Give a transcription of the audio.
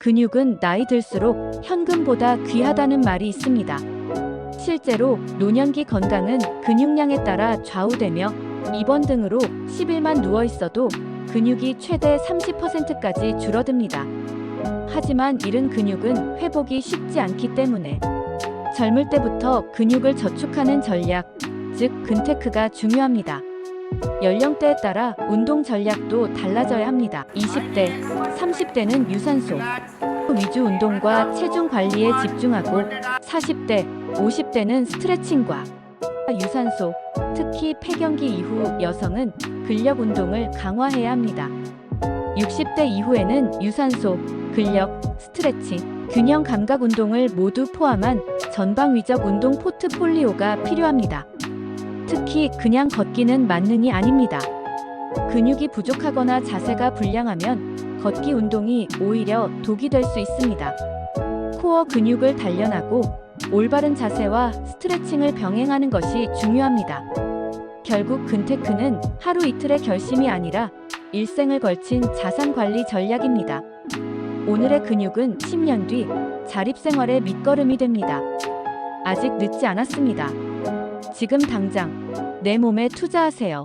근육은 나이 들수록 현금보다 귀하다는 말이 있습니다. 실제로 노년기 건강은 근육량에 따라 좌우되며 입원 등으로 10일만 누워 있어도 근육이 최대 30%까지 줄어듭니다. 하지만 잃은 근육은 회복이 쉽지 않기 때문에 젊을 때부터 근육을 저축하는 전략, 즉 근테크가 중요합니다. 연령대에 따라 운동 전략도 달라져야 합니다. 20대, 30대는 유산소 위주 운동과 체중 관리에 집중하고 40대, 50대는 스트레칭과 유산소, 특히 폐경기 이후 여성은 근력 운동을 강화해야 합니다. 60대 이후에는 유산소, 근력, 스트레칭, 균형 감각 운동을 모두 포함한 전방위적 운동 포트폴리오가 필요합니다. 특히 그냥 걷기는 만능이 아닙니다. 근육이 부족하거나 자세가 불량하면 걷기 운동이 오히려 독이 될 수 있습니다. 코어 근육을 단련하고 올바른 자세와 스트레칭을 병행하는 것이 중요합니다. 결국 근테크는 하루 이틀의 결심이 아니라 일생을 걸친 자산 관리 전략입니다. 오늘의 근육은 10년 뒤 자립생활의 밑거름이 됩니다. 아직 늦지 않았습니다. 지금 당장 내 몸에 투자하세요.